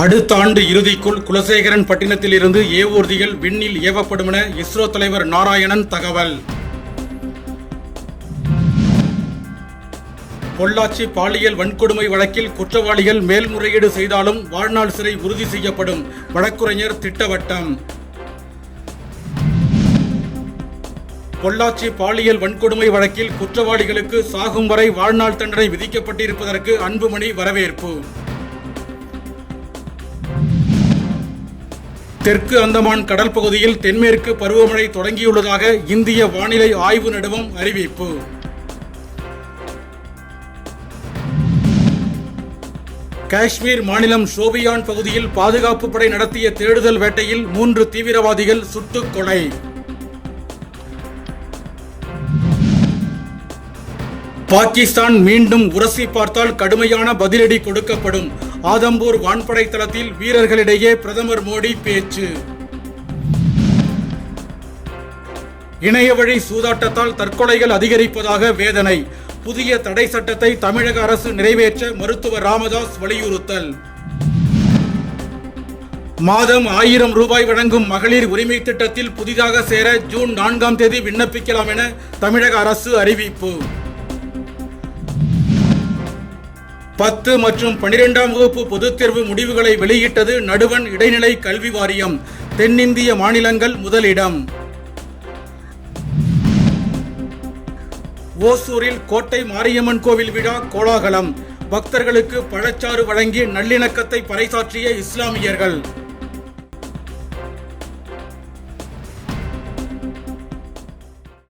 அடுத்த ஆண்டு இறுதிக்குள் குலசேகரன் பட்டினத்தில் இருந்து ஏவூர்திகள் விண்ணில் ஏவப்படும் என இஸ்ரோ தலைவர் நாராயணன் தகவல். பொள்ளாச்சி பாலியல் வன்கொடுமை வழக்கில் குற்றவாளிகள் மேல்முறையீடு செய்தாலும் வாழ்நாள் சிறை உறுதி செய்யப்படும். வழக்குரைஞர் திட்டவட்டம். பொள்ளாச்சி பாலியல் வன்கொடுமை வழக்கில் குற்றவாளிகளுக்கு சாகும் வரை வாழ்நாள் தண்டனை விதிக்கப்பட்டிருப்பதற்கு அன்புமணி வரவேற்பு. தெற்கு அந்தமான் கடல் பகுதியில் தென்மேற்கு பருவமழை தொடங்கியுள்ளதாக இந்திய வானிலை ஆய்வு நடுவம் அறிவிப்பு. காஷ்மீர் மாநிலம் ஷோபியான் பகுதியில் பாதுகாப்பு படை நடத்திய தேடுதல் வேட்டையில் மூன்று தீவிரவாதிகள் சுட்டுக் கொலை. பாகிஸ்தான் மீண்டும் உரசி பார்த்தால் கடுமையான பதிலடி கொடுக்கப்படும். ஆதம்பூர் வான்படை தளத்தில் வீரர்களிடையே பிரதமர் மோடி பேச்சு. இணைய வழி சூதாட்டத்தால் தற்கொலைகள் அதிகரிப்பதாக வேதனை. புதிய தடை சட்டத்தை தமிழக அரசு நிறைவேற்ற மருத்துவர் ராமதாஸ் வலியுறுத்தல். மாதம் ஆயிரம் ரூபாய் வழங்கும் மகளிர் உரிமை திட்டத்தில் புதிதாக சேர ஜூன் நான்காம் தேதி விண்ணப்பிக்கலாம் என தமிழக அரசு அறிவிப்பு. பத்து மற்றும் பனிரெண்டாம் வகுப்பு பொதுத் தேர்வு முடிவுகளை வெளியிட்டது நடுவண் இடைநிலை கல்வி வாரியம் தென்னிந்திய மாநிலங்கள் முதலிடம். ஓசூரில் கோட்டை மாரியம்மன் கோவில் விழா கோலாகலம். பக்தர்களுக்கு பழச்சாறு வழங்கி நல்லிணக்கத்தை பறைசாற்றிய இஸ்லாமியர்கள்.